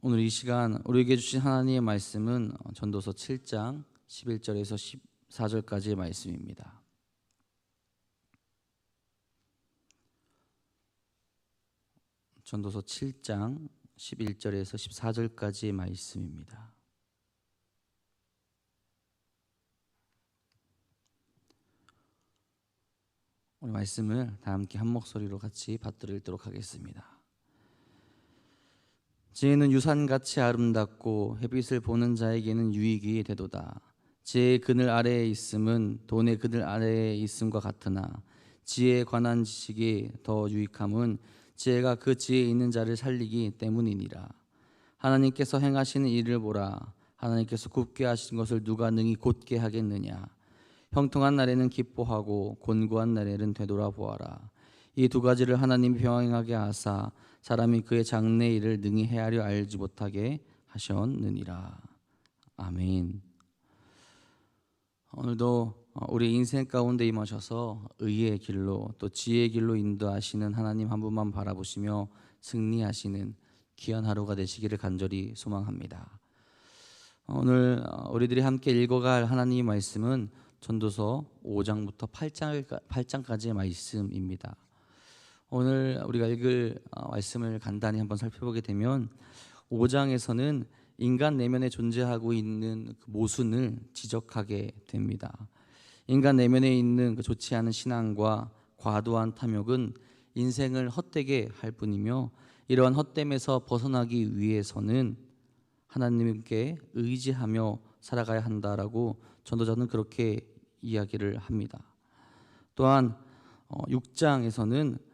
오늘 이 시간 우리에게 주신 하나님의 말씀은 전도서 7장 11절에서 14절까지의 말씀입니다. 전도서 7장 11절에서 14절까지의 말씀입니다. 오늘 말씀을 다 함께 한 목소리로 같이 받들도록 하겠습니다. 지혜는 유산같이 아름답고 햇빛을 보는 자에게는 유익이 되도다. 지혜의 그늘 아래에 있음은 돈의 그늘 아래에 있음과 같으나 지혜에 관한 지식이 더 유익함은 지혜가 그 지혜에 있는 자를 살리기 때문이니라. 하나님께서 행하시는 일을 보라. 하나님께서 굽게 하신 것을 누가 능히 곧게 하겠느냐. 형통한 날에는 기뻐하고 곤고한 날에는 되돌아보아라. 이 두 가지를 하나님이 병행하게 하사 사람이 그의 장래 일을 능히 헤아려 알지 못하게 하셨느니라. 아멘. 오늘도 우리 인생 가운데 임하셔서 의의 길로 또 지혜의 길로 인도하시는 하나님 한 분만 바라보시며 승리하시는 귀한 하루가 되시기를 간절히 소망합니다. 오늘 우리들이 함께 읽어갈 하나님의 말씀은 전도서 5장부터 8장, 8장까지의 말씀입니다. 오늘 우리가 읽을 말씀을 간단히 한번 살펴보게 되면 5장에서는 인간 내면에 존재하고 있는 그 모순을 지적하게 됩니다. 인간 내면에 있는 그 좋지 않은 신앙과 과도한 탐욕은 인생을 헛되게 할 뿐이며 이러한 헛됨에서 벗어나기 위해서는 하나님께 의지하며 살아가야 한다라고 전도자는 그렇게 이야기를 합니다. 또한 6장에서는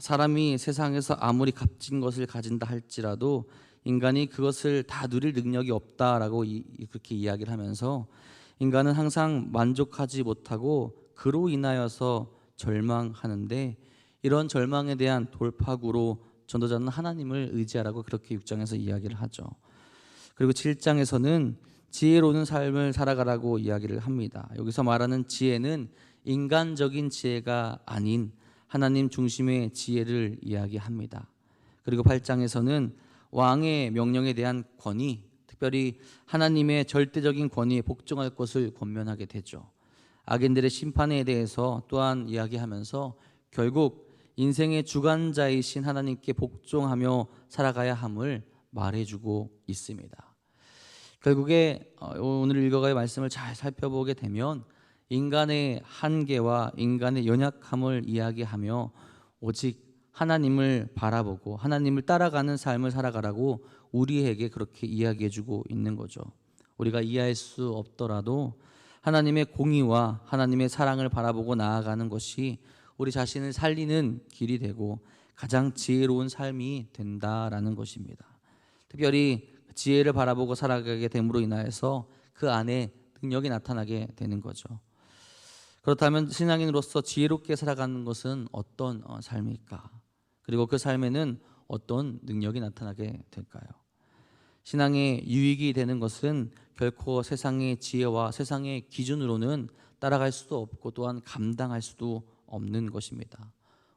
사람이 세상에서 아무리 값진 것을 가진다 할지라도 인간이 그것을 다 누릴 능력이 없다라고 그렇게 이야기를 하면서 인간은 항상 만족하지 못하고 그로 인하여서 절망하는데 이런 절망에 대한 돌파구로 전도자는 하나님을 의지하라고 그렇게 6장에서 이야기를 하죠. 그리고 7장에서는 지혜로운 삶을 살아가라고 이야기를 합니다. 여기서 말하는 지혜는 인간적인 지혜가 아닌 하나님 중심의 지혜를 이야기합니다. 그리고 8장에서는 왕의 명령에 대한 권위, 특별히 하나님의 절대적인 권위에 복종할 것을 권면하게 되죠. 악인들의 심판에 대해서 또한 이야기하면서 결국 인생의 주관자이신 하나님께 복종하며 살아가야 함을 말해주고 있습니다. 결국에 어, 오늘 읽어갈 말씀을 잘 살펴보게 되면 인간의 한계와 인간의 연약함을 이야기하며 오직 하나님을 바라보고 하나님을 따라가는 삶을 살아가라고 우리에게 그렇게 이야기해주고 있는 거죠. 우리가 이해할 수 없더라도 하나님의 공의와 하나님의 사랑을 바라보고 나아가는 것이 우리 자신을 살리는 길이 되고 가장 지혜로운 삶이 된다라는 것입니다. 특별히 지혜를 바라보고 살아가게 됨으로 인하여서 그 안에 능력이 나타나게 되는 거죠. 그렇다면 신앙인으로서 지혜롭게 살아가는 것은 어떤 어, 삶일까? 그리고 그 삶에는 어떤 능력이 나타나게 될까요? 신앙의 유익이 되는 것은 결코 세상의 지혜와 세상의 기준으로는 따라갈 수도 없고 또한 감당할 수도 없는 것입니다.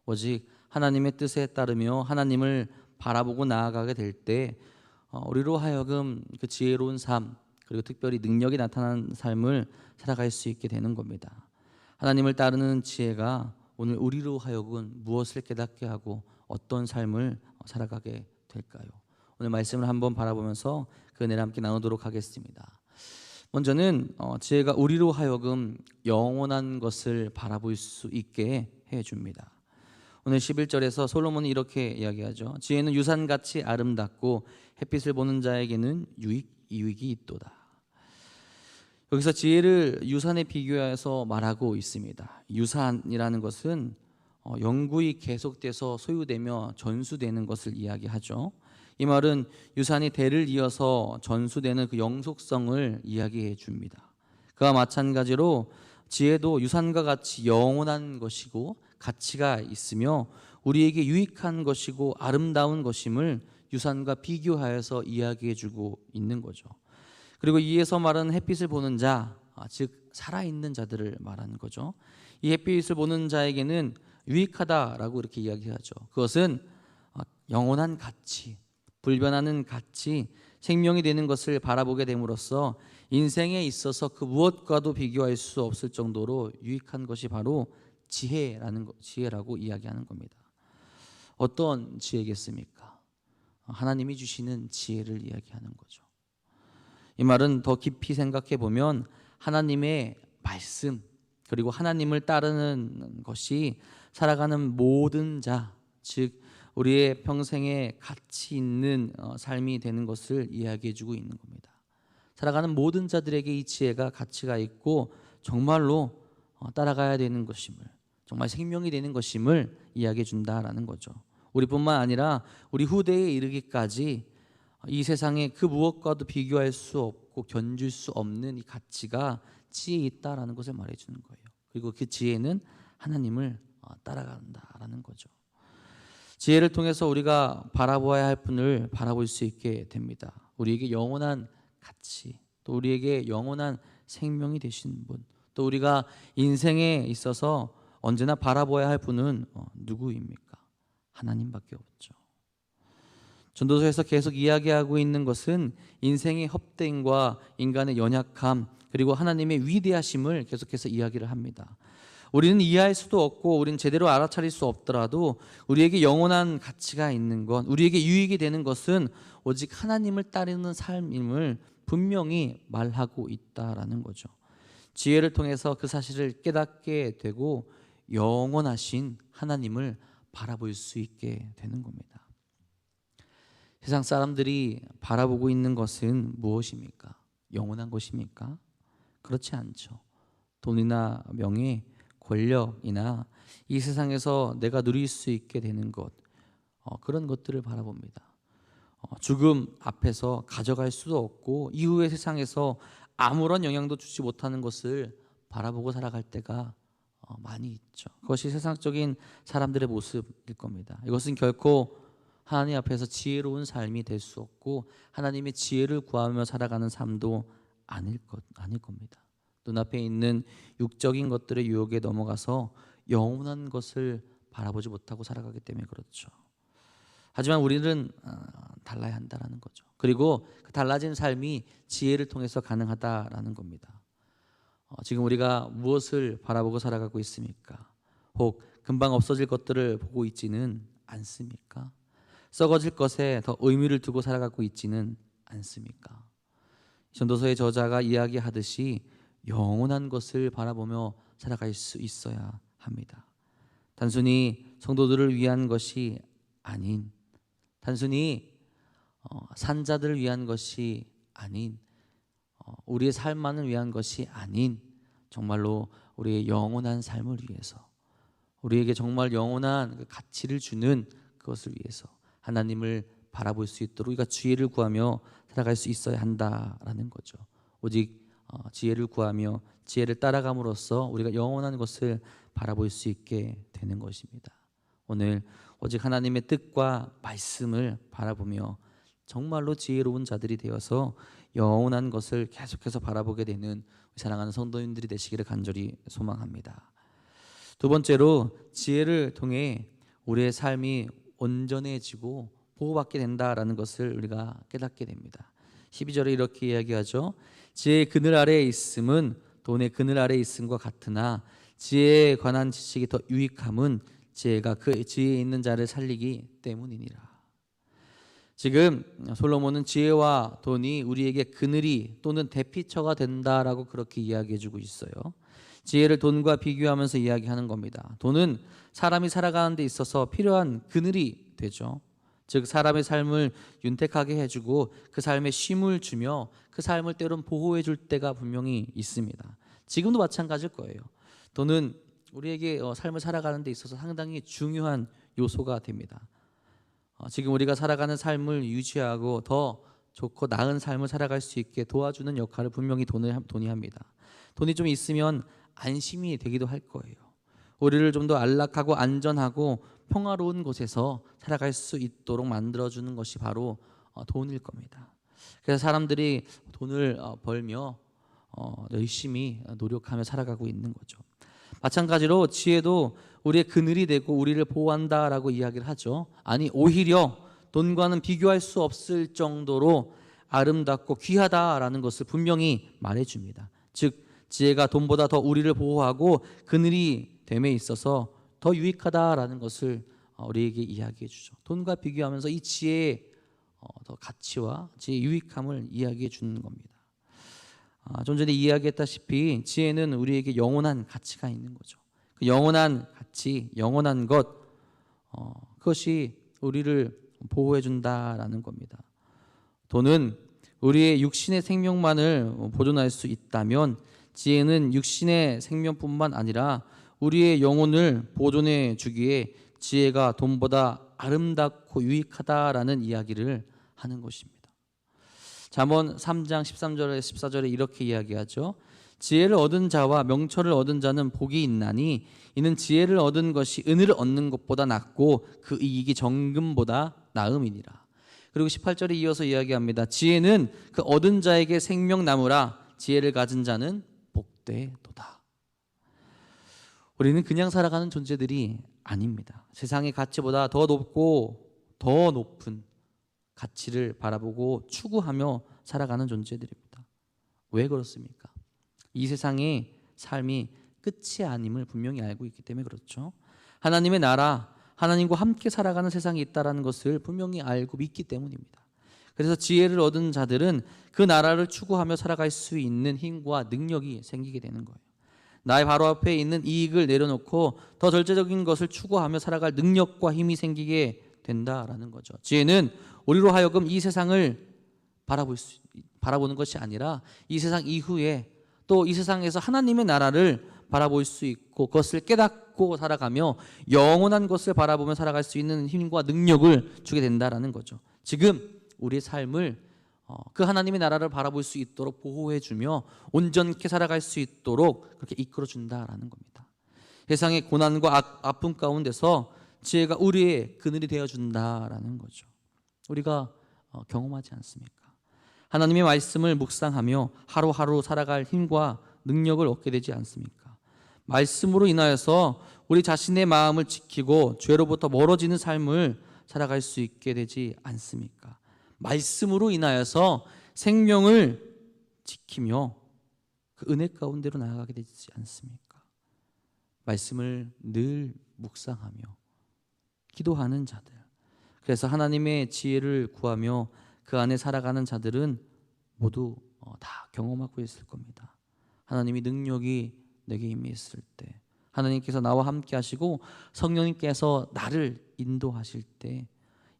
오직 하나님의 뜻에 따르며 하나님을 바라보고 나아가게 될때 어, 우리로 하여금 그 지혜로운 삶 그리고 특별히 능력이 나타나는 삶을 살아갈 수 있게 되는 겁니다. 하나님을 따르는 지혜가 오늘 우리로 하여금 무엇을 깨닫게 하고 어떤 삶을 살아가게 될까요? 오늘 말씀을 한번 바라보면서 그 은혜를 함께 나누도록 하겠습니다. 먼저는 어, 지혜가 우리로 하여금 영원한 것을 바라볼 수 있게 해 줍니다. 오늘 11절에서 솔로몬이 이렇게 이야기하죠. 지혜는 유산같이 아름답고 햇빛을 보는 자에게는 유익 유익이 있도다. 여기서 지혜를 유산에 비교해서 말하고 있습니다. 유산이라는 것은 어, 영구히 계속돼서 소유되며 전수되는 것을 이야기하죠. 이 말은 유산이 대를 이어서 전수되는 그 영속성을 이야기해 줍니다. 그와 마찬가지로 지혜도 유산과 같이 영원한 것이고 가치가 있으며 우리에게 유익한 것이고 아름다운 것임을 유산과 비교하여서 이야기해 주고 있는 거죠. 그리고 이에서 말하는 햇빛을 보는 자, 아, 즉 살아있는 자들을 말하는 거죠. 이 햇빛을 보는 자에게는 유익하다라고 이렇게 이야기하죠. 그것은 아, 영원한 가치, 불변하는 가치, 생명이 되는 것을 바라보게 됨으로써 인생에 있어서 그 무엇과도 비교할 수 없을 정도로 유익한 것이 바로 지혜라는 것, 지혜라고 이야기하는 겁니다. 어떤 지혜겠습니까? 하나님이 주시는 지혜를 이야기하는 거죠. 이 말은 더 깊이 생각해 보면 하나님의 말씀 그리고 하나님을 따르는 것이 살아가는 모든 자, 즉 우리의 평생에 가치 있는 어, 삶이 되는 것을 이야기해 주고 있는 겁니다. 살아가는 모든 자들에게 이 지혜가 가치가 있고 정말로 어, 따라가야 되는 것임을 정말 생명이 되는 것임을 이야기해 준다라는 거죠. 우리뿐만 아니라 우리 후대에 이르기까지 이 세상에 그 무엇과도 비교할 수 없고 견줄 수 없는 이 가치가 지혜에 있다라는 것을 말해 주는 거예요. 그리고 그 지혜는 하나님을 어, 따라간다라는 거죠. 지혜를 통해서 우리가 바라보아야 할 분을 바라볼 수 있게 됩니다. 우리에게 영원한 가치, 또 우리에게 영원한 생명이 되신 분, 또 우리가 인생에 있어서 언제나 바라보아야 할 분은 어, 누구입니까? 하나님밖에 없죠. 전도서에서 계속 이야기하고 있는 것은 인생의 헛됨과 인간의 연약함 그리고 하나님의 위대하심을 계속해서 이야기를 합니다. 우리는 이해할 수도 없고 우리는 제대로 알아차릴 수 없더라도 우리에게 영원한 가치가 있는 것, 우리에게 유익이 되는 것은 오직 하나님을 따르는 삶임을 분명히 말하고 있다라는 거죠. 지혜를 통해서 그 사실을 깨닫게 되고 영원하신 하나님을 바라볼 수 있게 되는 겁니다. 세상 사람들이 바라보고 있는 것은 무엇입니까? 영원한 것입니까? 그렇지 않죠. 돈이나 명예, 권력이나 이 세상에서 내가 누릴 수 있게 되는 것 어, 그런 것들을 바라봅니다. 어, 죽음 앞에서 가져갈 수도 없고 이후의 세상에서 아무런 영향도 주지 못하는 것을 바라보고 살아갈 때가 어, 많이 있죠. 그것이 세상적인 사람들의 모습일 겁니다. 이것은 결코 하나님 앞에서 지혜로운 삶이 될 수 없고 하나님의 지혜를 구하며 살아가는 삶도 아닐 것 아닐 겁니다. 눈앞에 있는 육적인 것들의 유혹에 넘어가서 영원한 것을 바라보지 못하고 살아가기 때문에 그렇죠. 하지만 우리는 어, 달라야 한다라는 거죠. 그리고 그 달라진 삶이 지혜를 통해서 가능하다라는 겁니다. 어, 지금 우리가 무엇을 바라보고 살아가고 있습니까? 혹 금방 없어질 것들을 보고 있지는 않습니까? 썩어질 것에 더 의미를 두고 살아가고 있지는 않습니까? 전도서의 저자가 이야기하듯이 영원한 것을 바라보며 살아갈 수 있어야 합니다. 단순히 성도들을 위한 것이 아닌 단순히 어, 산자들을 위한 것이 아닌 어, 우리의 삶만을 위한 것이 아닌 정말로 우리의 영원한 삶을 위해서 우리에게 정말 영원한 그 가치를 주는 그것을 위해서 하나님을 바라볼 수 있도록 우리가 지혜를 구하며 살아갈 수 있어야 한다라는 거죠. 오직 어, 지혜를 구하며 지혜를 따라감으로써 우리가 영원한 것을 바라볼 수 있게 되는 것입니다. 오늘 오직 하나님의 뜻과 말씀을 바라보며 정말로 지혜로운 자들이 되어서 영원한 것을 계속해서 바라보게 되는 사랑하는 성도님들이 되시기를 간절히 소망합니다. 두 번째로 지혜를 통해 우리의 삶이 온전해지고 보호받게 된다라는 것을 우리가 깨닫게 됩니다. 12절에 이렇게 이야기하죠. 지혜의 그늘 아래에 있음은 돈의 그늘 아래에 있음과 같으나 지혜에 관한 지식이 더 유익함은 지혜가 그 지혜에 있는 자를 살리기 때문이니라. 지금 솔로몬은 지혜와 돈이 우리에게 그늘이 또는 대피처가 된다라고 그렇게 이야기해 주고 있어요. 지혜를 돈과 비교하면서 이야기하는 겁니다. 돈은 사람이 살아가는 데 있어서 필요한 그늘이 되죠. 즉 사람의 삶을 윤택하게 해주고 그 삶에 쉼을 주며 그 삶을 때론 보호해 줄 때가 분명히 있습니다. 지금도 마찬가지일 거예요. 돈은 우리에게 어, 삶을 살아가는 데 있어서 상당히 중요한 요소가 됩니다. 어, 지금 우리가 살아가는 삶을 유지하고 더 좋고 나은 삶을 살아갈 수 있게 도와주는 역할을 분명히 돈을 돈이 합니다. 돈이 좀 있으면 안심이 되기도 할 거예요. 우리를 좀 더 안락하고 안전하고 평화로운 곳에서 살아갈 수 있도록 만들어 주는 것이 바로 어, 돈일 겁니다. 그래서 사람들이 돈을 어, 벌며 어, 열심히 노력하며 살아가고 있는 거죠. 마찬가지로 지혜도 우리의 그늘이 되고 우리를 보호한다라고 이야기를 하죠. 아니 오히려 돈과는 비교할 수 없을 정도로 아름답고 귀하다라는 것을 분명히 말해줍니다. 즉 지혜가 돈보다 더 우리를 보호하고 그늘이 됨에 있어서 더 유익하다라는 것을 어, 우리에게 이야기해 주죠. 돈과 비교하면서 이 지혜의 어, 더 가치와 지혜의 유익함을 이야기해 주는 겁니다. 아, 좀 전에 이야기했다시피 지혜는 우리에게 영원한 가치가 있는 거죠. 그 영원한 가치, 영원한 것, 어, 그것이 우리를 보호해 준다라는 겁니다. 돈은 우리의 육신의 생명만을 보존할 수 있다면 지혜는 육신의 생명뿐만 아니라 우리의 영혼을 보존해 주기에 지혜가 돈보다 아름답고 유익하다라는 이야기를 하는 것입니다. 잠언 3장 13절에 14절에 이렇게 이야기하죠. 지혜를 얻은 자와 명철을 얻은 자는 복이 있나니 이는 지혜를 얻은 것이 은혜를 얻는 것보다 낫고 그 이익이 정금보다 나음이니라. 그리고 18절에 이어서 이야기합니다. 지혜는 그 얻은 자에게 생명나무라 지혜를 가진 자는 복되도다. 우리는 그냥 살아가는 존재들이 아닙니다. 세상의 가치보다 더 높고 더 높은 가치를 바라보고 추구하며 살아가는 존재들입니다. 왜 그렇습니까? 이 세상의 삶이 끝이 아님을 분명히 알고 있기 때문에 그렇죠. 하나님의 나라, 하나님과 함께 살아가는 세상이 있다라는 것을 분명히 알고 믿기 때문입니다. 그래서 지혜를 얻은 자들은 그 나라를 추구하며 살아갈 수 있는 힘과 능력이 생기게 되는 거예요. 나의 바로 앞에 있는 이익을 내려놓고 더 절제적인 것을 추구하며 살아갈 능력과 힘이 생기게 된다라는 거죠. 지혜는 우리로 하여금 이 세상을 바라볼 수, 바라보는 것이 아니라 이 세상 이후에 또 이 세상에서 하나님의 나라를 바라볼 수 있고 그것을 깨닫고 살아가며 영원한 것을 바라보며 살아갈 수 있는 힘과 능력을 주게 된다라는 거죠. 지금 우리의 삶을 어, 그 하나님의 나라를 바라볼 수 있도록 보호해주며 온전케 살아갈 수 있도록 그렇게 이끌어준다라는 겁니다. 세상의 고난과 아, 아픔 가운데서 지혜가 우리의 그늘이 되어준다라는 거죠. 우리가 어, 경험하지 않습니까? 하나님의 말씀을 묵상하며 하루하루 살아갈 힘과 능력을 얻게 되지 않습니까? 말씀으로 인하여서 우리 자신의 마음을 지키고 죄로부터 멀어지는 삶을 살아갈 수 있게 되지 않습니까? 말씀으로 인하여서 생명을 지키며 그 은혜 가운데로 나아가게 되지 않습니까? 말씀을 늘 묵상하며 기도하는 자들. 그래서 하나님의 지혜를 구하며 그 안에 살아가는 자들은 모두 어, 다 경험하고 있을 겁니다. 하나님이 능력이 내게 임했을 때, 하나님께서 나와 함께 하시고 성령님께서 나를 인도하실 때,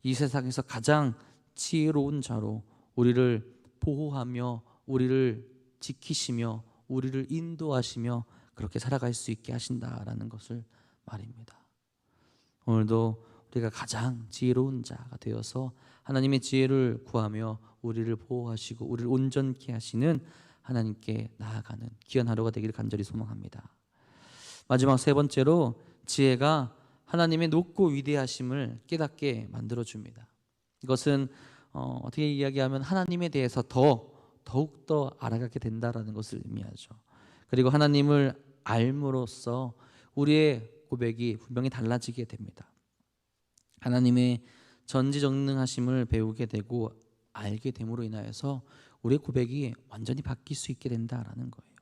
이 세상에서 가장 지혜로운 자로 우리를 보호하며 우리를 지키시며 우리를 인도하시며 그렇게 살아갈 수 있게 하신다라는 것을 말입니다. 오늘도 우리가 가장 지혜로운 자가 되어서 하나님의 지혜를 구하며 우리를 보호하시고 우리를 온전케 하시는 하나님께 나아가는 귀한 하루가 되기를 간절히 소망합니다. 마지막 세 번째로 지혜가 하나님의 높고 위대하심을 깨닫게 만들어 줍니다. 이것은 어, 어떻게 이야기하면 하나님에 대해서 더 더욱 더 알아가게 된다라는 것을 의미하죠. 그리고 하나님을 알므로써 우리의 고백이 분명히 달라지게 됩니다. 하나님의 전지전능하심을 배우게 되고 알게 됨으로 인하여서 우리의 고백이 완전히 바뀔 수 있게 된다라는 거예요.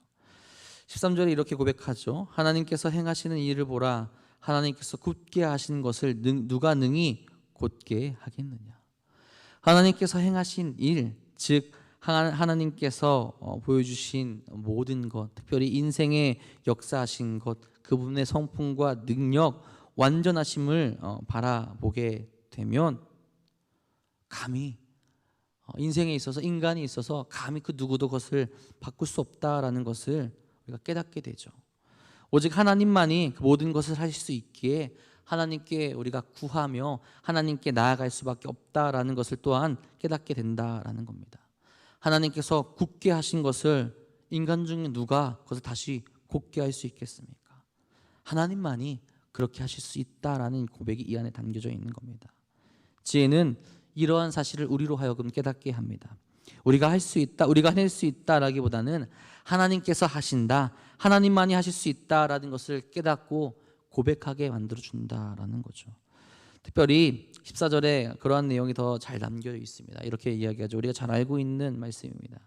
13절에 이렇게 고백하죠. 하나님께서 행하시는 일을 보라. 하나님께서 굳게 하신 것을 누가 능히 곧게 하겠느냐. 하나님께서 행하신 일, 즉 하나님께서 어, 보여주신 모든 것, 특별히 인생의 역사하신 것, 그 부분의 성품과 능력, 완전하심을 어, 바라보게 되면 감히 어, 인생에 있어서 인간이 있어서 감히 그 누구도 그것을 바꿀 수 없다라는 것을 우리가 깨닫게 되죠. 오직 하나님만이 그 모든 것을 하실 수 있기에 하나님께 우리가 구하며 하나님께 나아갈 수밖에 없다라는 것을 또한 깨닫게 된다라는 겁니다. 하나님께서 굳게 하신 것을 인간 중에 누가 그것을 다시 곧게 할 수 있겠습니까? 하나님만이 그렇게 하실 수 있다라는 고백이 이 안에 담겨져 있는 겁니다. 지혜는 이러한 사실을 우리로 하여금 깨닫게 합니다. 우리가 할 수 있다, 우리가 해낼 수 있다라기보다는 하나님께서 하신다, 하나님만이 하실 수 있다라는 것을 깨닫고 고백하게 만들어 준다라는 거죠. 특별히 14절에 그러한 내용이 더 잘 담겨 있습니다. 이렇게 이야기하죠. 우리가 잘 알고 있는 말씀입니다.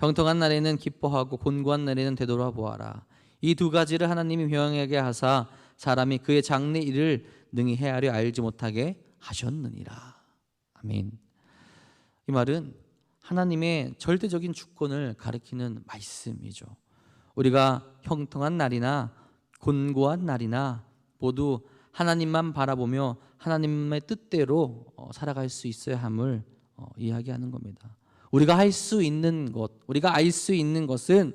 형통한 날에는 기뻐하고 곤고한 날에는 되돌아 보아라. 이 두 가지를 하나님이 명하게 하사 사람이 그의 장래 일을 능히 헤아려 알지 못하게 하셨느니라. 아멘. 이 말은 하나님의 절대적인 주권을 가리키는 말씀이죠. 우리가 형통한 날이나 곤고한 날이나 모두 하나님만 바라보며 하나님의 뜻대로 어, 살아갈 수 있어야 함을 어, 이야기하는 겁니다. 우리가 할 수 있는 것, 우리가 알 수 있는 것은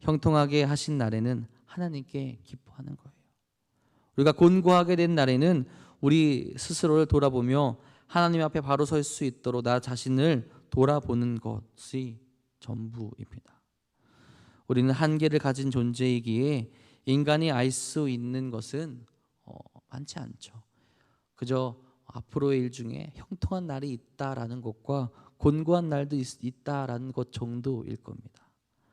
형통하게 하신 날에는 하나님께 기뻐하는 거예요. 우리가 곤고하게 된 날에는 우리 스스로를 돌아보며 하나님 앞에 바로 설 수 있도록 나 자신을 돌아보는 것이 전부입니다. 우리는 한계를 가진 존재이기에 인간이 알 수 있는 것은 어, 많지 않죠. 그저 앞으로의 일 중에 형통한 날이 있다라는 것과 곤고한 날도 있, 있다라는 것 정도일 겁니다.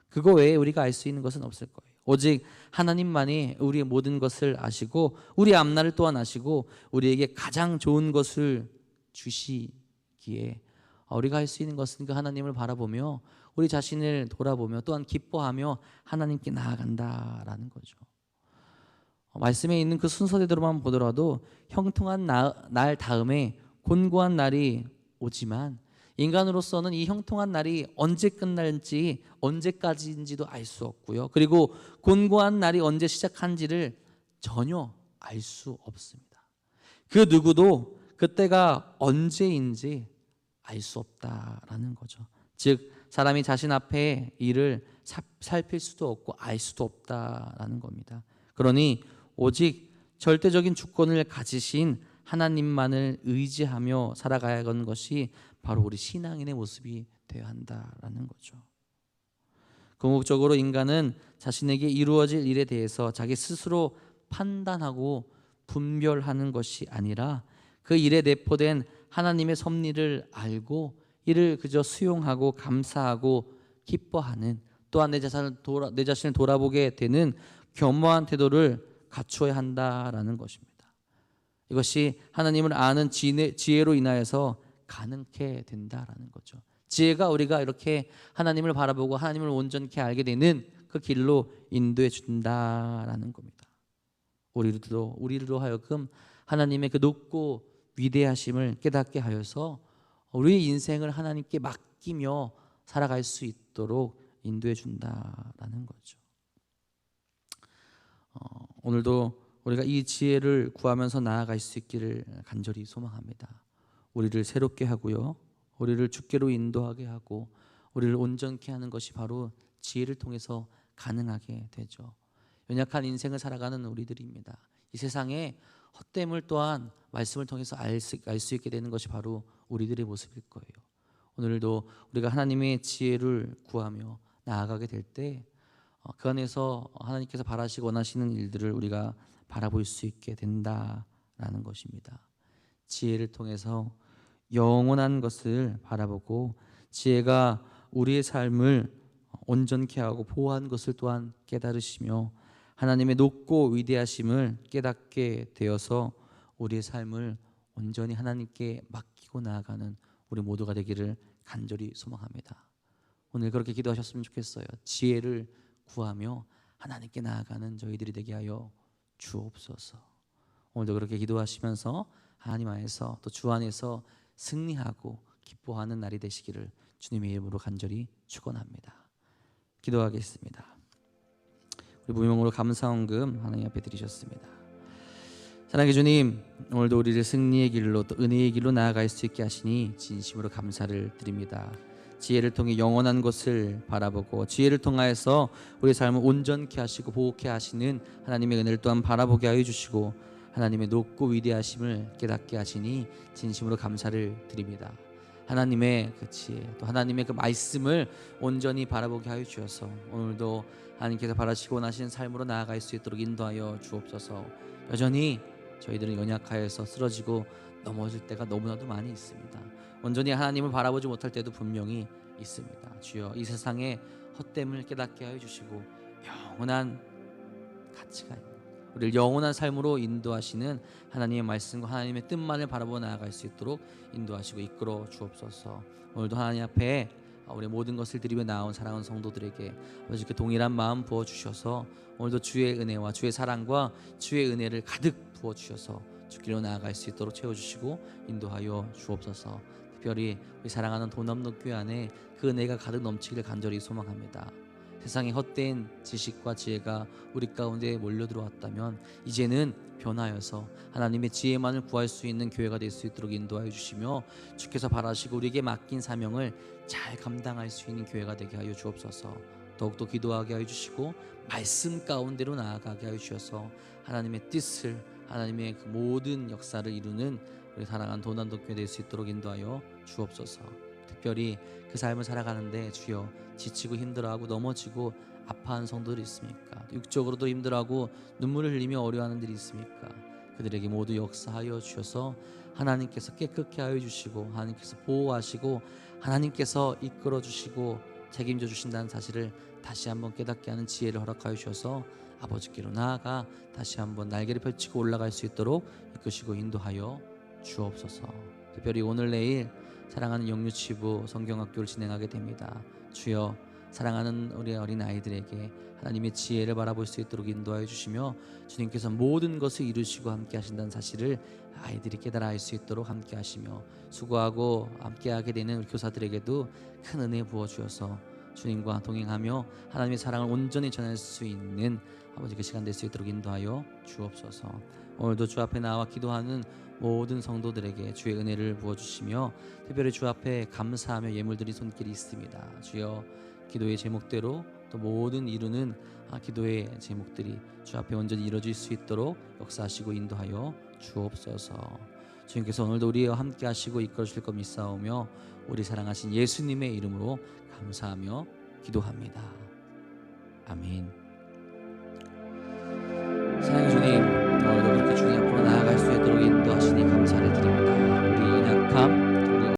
그거 외에 우리가 알 수 있는 것은 없을 거예요. 오직 하나님만이 우리의 모든 것을 아시고 우리 앞날을 또한 아시고 우리에게 가장 좋은 것을 주시기에 우리가 할 수 있는 것은 그 하나님을 바라보며 우리 자신을 돌아보며 또한 기뻐하며 하나님께 나아간다라는 거죠. 어, 말씀에 있는 그 순서대로만 보더라도 형통한 나, 날 다음에 곤고한 날이 오지만 인간으로서는 이 형통한 날이 언제 끝날지 언제까지인지도 알 수 없고요. 그리고 곤고한 날이 언제 시작한지를 전혀 알 수 없습니다. 그 누구도 그때가 언제인지 알 수 없다라는 거죠. 즉 사람이 자신 앞에 일을 살필 수도 없고 알 수도 없다라는 겁니다. 그러니 오직 절대적인 주권을 가지신 하나님만을 의지하며 살아가야 하는 것이 바로 우리 신앙인의 모습이 되어야 한다라는 거죠. 궁극적으로 인간은 자신에게 이루어질 일에 대해서 자기 스스로 판단하고 분별하는 것이 아니라 그 일에 내포된 하나님의 섭리를 알고 이를 그저 수용하고 감사하고 기뻐하는 또한 내 자신을 돌아 내 자신을 돌아보게 되는 겸허한 태도를 갖추어야 한다라는 것입니다. 이것이 하나님을 아는 지혜 로 인하여서 가능케 된다라는 거죠. 지혜가 우리가 이렇게 하나님을 바라보고 하나님을 온전케 알게 되는 그 길로 인도해 준다라는 겁니다. 우리도 우리로 하여금 하나님의 그 높고 위대하심을 깨닫게 하여서 우리의 인생을 하나님께 맡기며 살아갈 수 있도록 인도해 준다라는 거죠. 어, 오늘도 우리가 이 지혜를 구하면서 나아갈 수 있기를 간절히 소망합니다. 우리를 새롭게 하고요. 우리를 주께로 인도하게 하고 우리를 온전케 하는 것이 바로 지혜를 통해서 가능하게 되죠. 연약한 인생을 살아가는 우리들입니다. 이 세상에 헛됨을 또한 말씀을 통해서 알수 알 수 있게 되는 것이 바로 우리들의 모습일 거예요. 오늘도 우리가 하나님의 지혜를 구하며 나아가게 될때 어, 그 안에서 하나님께서 바라시고 원하시는 일들을 우리가 바라볼 수 있게 된다라는 것입니다. 지혜를 통해서 영원한 것을 바라보고 지혜가 우리의 삶을 온전케 하고 보호한 것을 또한 깨달으시며 하나님의 높고 위대하심을 깨닫게 되어서 우리의 삶을 온전히 하나님께 맡기고 나아가는 우리 모두가 되기를 간절히 소망합니다. 오늘 그렇게 기도하셨으면 좋겠어요. 지혜를 구하며 하나님께 나아가는 저희들이 되게 하여 주옵소서. 오늘도 그렇게 기도하시면서 하나님 안에서 또 주 안에서 승리하고 기뻐하는 날이 되시기를 주님의 이름으로 간절히 축원합니다. 기도하겠습니다. 무명으로 감사원금 하나님 앞에 드리셨습니다. 사랑의 주님, 오늘도 우리를 승리의 길로 또 은혜의 길로 나아갈 수 있게 하시니 진심으로 감사를 드립니다. 지혜를 통해 영원한 것을 바라보고 지혜를 통하여서 우리 삶을 온전케 하시고 보호케 하시는 하나님의 은혜를 또한 바라보게 하여 주시고 하나님의 높고 위대하심을 깨닫게 하시니 진심으로 감사를 드립니다. 하나님의 그 지혜 또 하나님의 그 말씀을 온전히 바라보게 하여 주셔서 오늘도 하나님께서 바라시고 원하시는 삶으로 나아갈 수 있도록 인도하여 주옵소서. 여전히 저희들은 연약하여서 쓰러지고 넘어질 때가 너무나도 많이 있습니다. 온전히 하나님을 바라보지 못할 때도 분명히 있습니다. 주여 이 세상의 헛됨을 깨닫게 하여 주시고 영원한 가치가 있는 우리를 영원한 삶으로 인도하시는 하나님의 말씀과 하나님의 뜻만을 바라보고 나아갈 수 있도록 인도하시고 이끌어 주옵소서. 오늘도 하나님 앞에 우리 모든 것을 드리며 나온 사랑하는 성도들에게 아버지께 동일한 마음 부어 주셔서 오늘도 주의 은혜와 주의 사랑과 주의 은혜를 가득 부어 주셔서 주길로 나아갈 수 있도록 채워 주시고 인도하여 주옵소서. 특별히 우리 사랑하는 도남로 교회 안에 그 은혜가 가득 넘치기를 간절히 소망합니다. 세상의 헛된 지식과 지혜가 우리 가운데 몰려 들어왔다면 이제는 변하여서 하나님의 지혜만을 구할 수 있는 교회가 될 수 있도록 인도하여 주시며 주께서 바라시고 우리에게 맡긴 사명을 잘 감당할 수 있는 교회가 되게 하여 주옵소서. 더욱더 기도하게 하여 주시고 말씀 가운데로 나아가게 하여 주셔서 하나님의 뜻을 하나님의 그 모든 역사를 이루는 우리 사랑한 도난도 교회 될 수 있도록 인도하여 주옵소서. 특별히 그 삶을 살아가는데 주여 지치고 힘들어하고 넘어지고 아파하는 성도들이 있습니까? 육적으로도 힘들어하고 눈물을 흘리며 어려워하는 들이 있습니까? 그들에게 모두 역사하여 주셔서 하나님께서 깨끗게 하여 주시고 하나님께서 보호하시고 하나님께서 이끌어 주시고 책임져 주신다는 사실을 다시 한번 깨닫게 하는 지혜를 허락하여 주셔서 아버지께로 나아가 다시 한번 날개를 펼치고 올라갈 수 있도록 이끄시고 인도하여 주옵소서. 특별히 오늘 내일 사랑하는 영유치부 성경학교를 진행하게 됩니다. 주여 사랑하는 우리 어린 아이들에게 하나님의 지혜를 바라볼 수 있도록 인도하여 주시며 주님께서 모든 것을 이루시고 함께 하신다는 사실을 아이들이 깨달아 알 수 있도록 함께 하시며 수고하고 함께 하게 되는 우리 교사들에게도 큰 은혜 부어 주셔서 주님과 동행하며 하나님의 사랑을 온전히 전할 수 있는 아버지 그 시간 될 수 있도록 인도하여 주옵소서. 오늘도 주 앞에 나와 기도하는 모든 성도들에게 주의 은혜를 부어 주시며 특별히 주 앞에 감사하며 예물드린 손길이 있습니다. 주여 기도의 제목대로 또 모든 이루는 아, 기도의 제목들이 주 앞에 온전히 이루어질 수 있도록 역사하시고 인도하여 주옵소서. 주님께서 오늘도 우리와 함께 하시고 이끌어 주실 것 믿사오며 우리 사랑하신 예수님의 이름으로 감사하며 기도합니다. 아멘. 사랑해